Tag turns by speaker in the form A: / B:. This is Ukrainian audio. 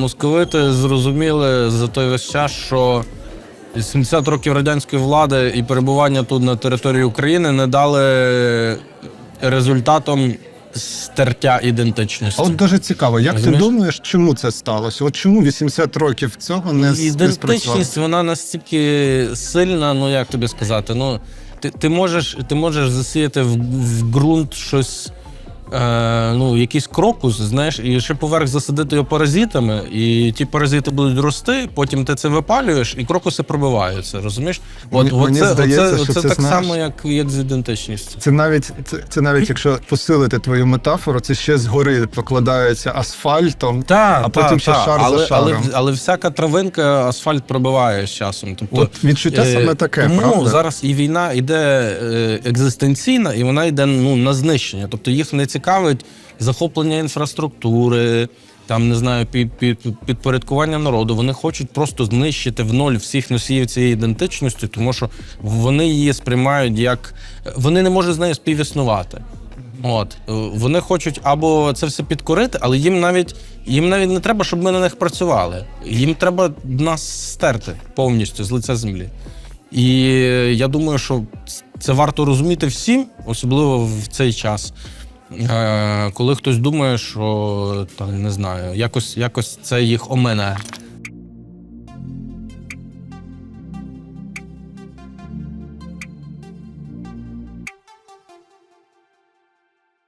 A: московити зрозуміли за той весь час, що 70 років радянської влади і перебування тут на території України не дали результатом стертя ідентичності.
B: А от дуже цікаво, як
A: Розумієш?
B: ти думаєш, чому це сталося? От чому 80 років цього не, с- не спрацювало?
A: Ідентичність вона настільки сильна, ну як тобі сказати, ну ти, ти можеш ти можеш засіяти в, в ґрунт щось. Е, ну, якийсь крокус, знаєш, і ще поверх засадити його паразитами, і ті паразити будуть рости, потім ти це випалюєш, і крокуси пробиваються. Розумієш? От,
B: Мені-
A: от
B: мені
A: це,
B: здається,
A: оце,
B: що
A: оце
B: це,
A: так
B: знаєш,
A: само, як, як з ідентичністю.
B: Це навіть це, це навіть якщо посилити твою метафору, це ще згори покладається асфальтом,
A: Так,
B: а потім ще шар
A: але,
B: за
A: але,
B: шаром.
A: але всяка травинка асфальт пробиває з часом. Тобто,
B: От відчуття
A: е,
B: саме таке,
A: тому
B: правда?
A: зараз і війна йде е, екзистенційна, і вона йде ну, на знищення. Тобто їх не цікавить захоплення інфраструктури. Там не знаю, під, під, підпорядкування народу. Вони хочуть просто знищити в ноль всіх носіїв цієї ідентичності, тому що вони її сприймають як вони не можуть з нею співіснувати. От вони хочуть або це все підкорити, але їм навіть їм навіть не треба, щоб ми на них працювали. Їм треба нас стерти повністю з лиця землі. І я думаю, що це варто розуміти всім, особливо в цей час. Е, коли хтось думає, що там не знаю, якось, якось це їх омене.